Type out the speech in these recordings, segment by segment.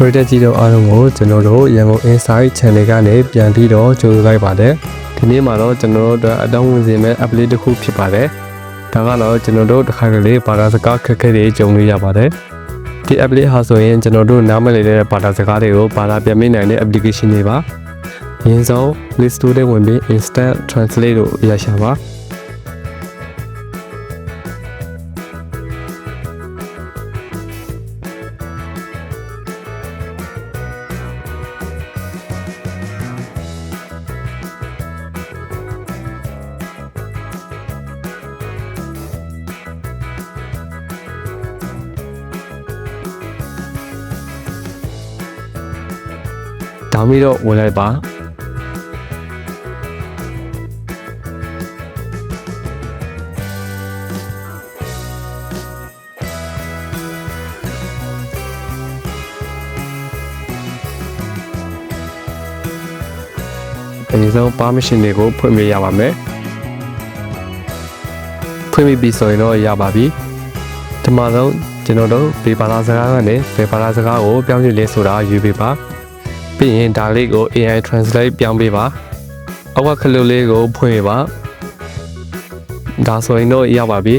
ပရိသတ်ကြီးတို့အားလုံးကိုကျွန်တော်တို့ရန်ကုန် Inside Channel ကနေပြန်ပြီးတော့ကြိုဆိုလိုက်ပါတယ်ဒီနေ့မှာတော့ကျွန်တော်တို့အတွက်အတောင်းဝင်စေမဲ့ app လေးတစ်ခုဖြစ်ပါတယ်ဒါကတော့ကျွန်တော်တို့တစ်ခါကလေးဘာသာစကားခက်ခဲတွေကြုံလို့ရပါတယ်ဒီ app လေးဟာဆိုရင်ကျွန်တော်တို့နားမလည်တဲ့ဘာသာစကားတွေကိုဘာသာပြန်မိနိုင်တဲ့ application တွေပါရင်းဆုံး Play Store ထဲဝင်ပြီး Instant Translate ကိုရရှာပါ ဒါမှမဟုတ်ဝင်လိုက်ပါအရင်ဆုံး permission တွေကိုဖွင့်ပြရပါမယ်ဖွင့်ပြီးပြီဆိုရင်တော့ရပါပြီဒီမှာတော့ကျွန်တော်တို့ဒီဘာသာစကားကနေဒီဘာသာစကားကိုပြောင်းရွှေ့လေးဆိုတာယူပေးပါ ပြီးရင်ဒါလေးကို AI translate ပြောင်းပေးပါအောက်ကခလုတ်လေးကိုဖွင့်ပေးပါဒါဆိုရင်တော့ရပါပြီ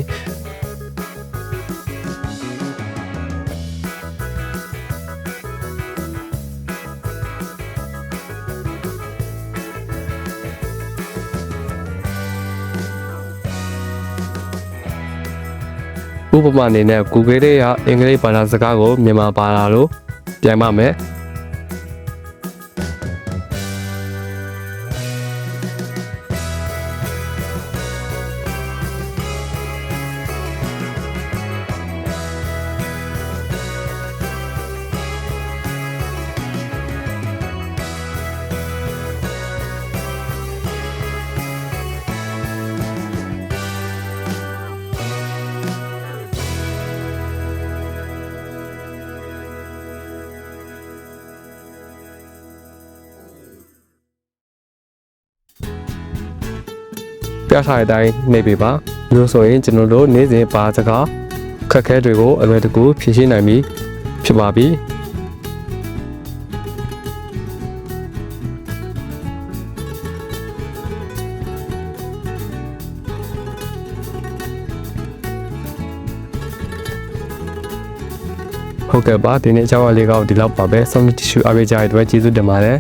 ဥပမာအနေနဲ့ Google ရဲ့အင်္ဂလိပ်ဘာသာစကားကိုမြန်မာဘာသာလို့ပြန်ပါမယ် ပြထားတဲ့အတိုင်းနေပြီပါလို့ဆိုရင်ကျွန်တော်တို့နေ့စဉ်ပါစကားခက်ခဲတွေကိုအလွယ်တကူဖြေရှင်းနိုင်ပြီဖြစ်ပါပြီဟုတ်ကဲ့ပါဒီနေ့အကြောင်းအလေးကောက်ဒီလောက်ပါပဲဆုံးဖြတ်တ िश အပေးကြတဲ့အတွက်ကျေးဇူးတင်ပါတယ်